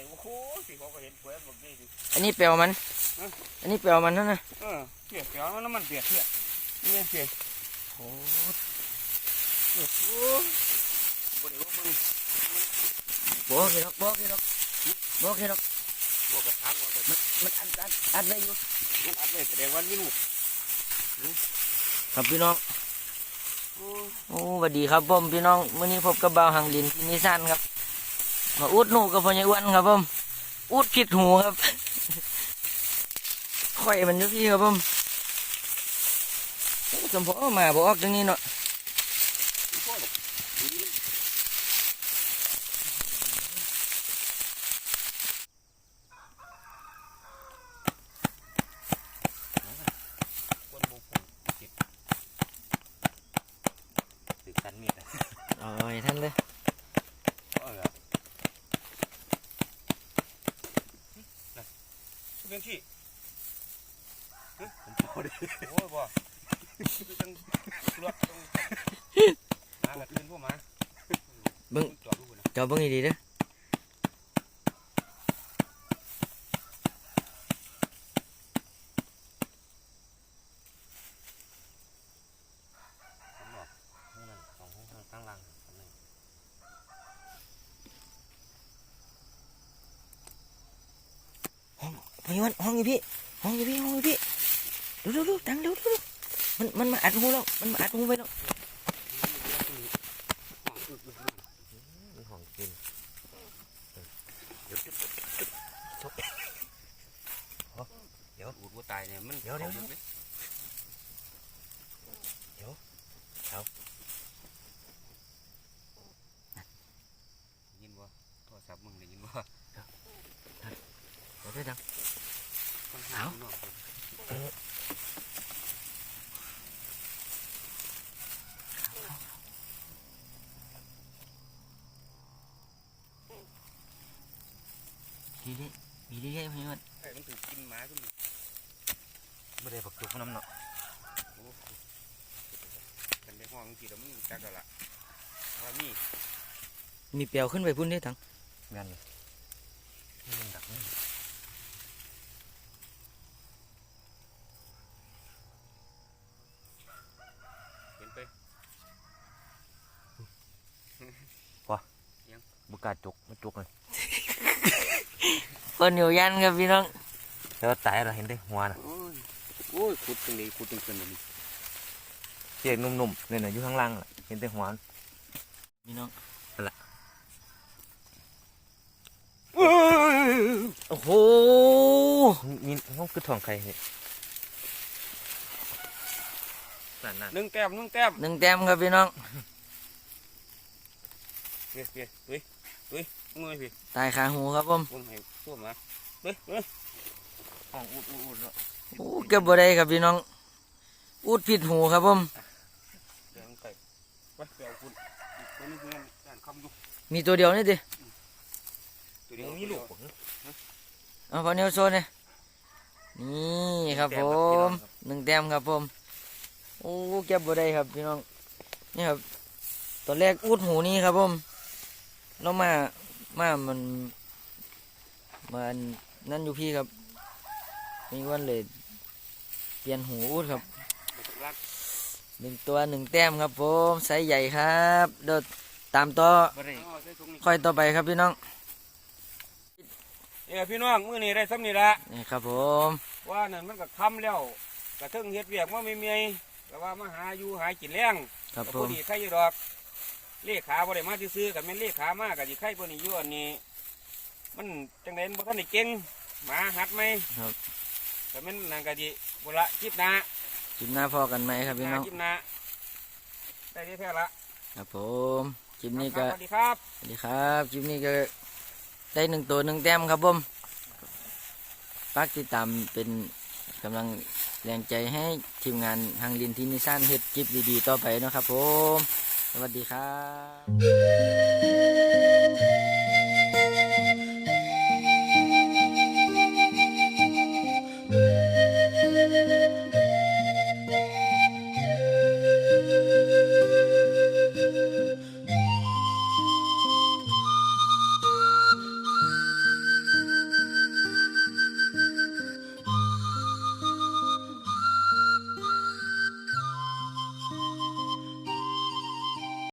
วยบักใหญ่โอ้โหสิเขาก็เห็นสวยบักใหญ่สิ อันนี้เปลวมัน ฮะ อันนี้เปลวมันนั่นนะเออเปียกเปียกมันน้ำมันเปียกเปียกนี่ไงเปียกโอ้โอ้โหบ่ได้ว่าเบิ่งบอกเลยดอกบอกเลยดอกบอกเลยดอกบ่กระทางว่าก็มันอัดอัดอัดได้อยู่มันอัดเลยแสดงว่ามีลูกครับพี่น้อง โอ้โอ้สวัสดีครับผมพี่น้องมื้อนี้พบกับบ่าวหังลินที่นิสันครับ มาอุดหนูกับพ่อใหญ่อ้วนครับผมอุดผิดหูครับข่อยมันอยู่พี่ครับผมโอ้สมพอมาบออกจังนี้เนาะพ่อหรอกคนบ่คงคิดติดกันมีดอะโอ้ยท่านเลย เออนะ เรื่องที่ฮะผมพอดีโอ้ยบ่คือจังรถต้องมาแบบอื่นพวกมาจอดดูนะเจ้าเบิ่งดีๆเด้อ ผมบอกนี่มันสองห้องข้างล่างทำไง ห้อง พ่อใหญ่อ้วนห้องอยู่พี่ ห้องอยู่พี่ห้องอยู่พี่ดูดูดูตังดูดูดูมันมันมาอัดหูแล้วมันมาอัดหูไปแล้วมันหอมกินเดี๋ยวจุดจุดจุดชกเดี๋ยวอูดวัวตายเนี่ยมันเดี๋ยวเดี๋ยวเอายินบ่โทรศัพท์มึงได้ยินบ่เดี๋ยวเดี๋ยวเดี๋ยว คนห เอ้า ข้งนอก ดีดีดีดีให้พ่อใหญ่อ้วนไอ้มันถึงกินหมาขึ้นนี่ไม่ได้ปักจุกน้ำเนาะโอ้กันได้ห้องทีแล้วมันจักแล้วล่ะว่ามีมีเปลวขึ้นไปพุ่นได้ตังงานเลยนี่มันดักนี่เห็นไปบุกล้าจุกไม่จุกเลย คนอยู่ยันครับพี่น้องแล้วตายเราเห็นได้หัวนะโอ้ยโอ้ยขุดตรงนี้ขุดตรงเกินเลยนี่เสียงนุ่มๆเนี่ยนะอยู่ข้างล่างน่ะเห็นแต่หัวพี่น้องนั่นล่ะโอ้โหนี่ห้องคือทองใครเนี่ยนั่นนั่นหนึ่งแต้มหนึ่งแต้มหนึ่งแต้มครับพี่น้องเฮ้ยเฮ้ยเฮ้ย เฮ้ยมือพี่ตายขาหูครับผมวงให้ตัวมาเฮ้ยเฮ้ยห้องอุดอุดอุดเนาะโอ้เก็บบ่ได้ครับพี่น้อง อุดผิดหูครับผมเดี๋ยวไปไปไปเอาคุณตัวนี้เพื่อนด้านคำดูมีตัวเดียวนี่ดิตัวนี้ยังมีมีลูลูกกผมเอาพอเนียวโซนเนี่ยนี่ครับผมหนึ่งแต้มครับผมโอ้เก็บบ่ได้ครับพี่น้องนี่ครับตอนแรกอุดหูนี่ครับผมแล้วมา มามันมันนั่นอยู่พี่ครับ มีวันเลยเปลี่ยนหูอุดครับรักหนึ่งตัวหนึ่งแต้มครับผมไซส์ใหญ่ครับเดี๋ยวตามต่อบ่ได้อ๋อใส่ถุงนี่ค่อยต่อไปครับพี่น้องเอ้ยพี่น้องมื้อนี้ได้ซ้ำนี่ละนี่ครับผม ว่านั่นมันก็คำแล้วกระเทิงเฮ็ดเวียกมาไม่เมียก็ว่ามาหาอยู่หากินแรงครับก็ผพอมดีใครอยู่ดอก เลขาบ่ได้มาซื้อๆกับแม่นเลขามาก็สิใครบ่นี่อยู่อันนี้ มันจังได๋บ่ทันได้เก่งหมาหัดไหมครับก็แม่นนั่นก็สิบ่ละคลิปหน้าคลิปหน้าพอกันไหมครับพี่น้องคลิปหน้าได้ที่แท้ละครับผมคลิปนี้ก็สวัสดีครับสวัสดีครับคลิปนี้ก็ได้หนึ่งตัวหนึ่งแต้มครับผมฝากติดตามเป็นกำลังแรงใจให้ทีมงานทางลินที่นิสานเฮ็ดคลิปดีๆ ต่อไปเนาะครับผม สวัสดีครับ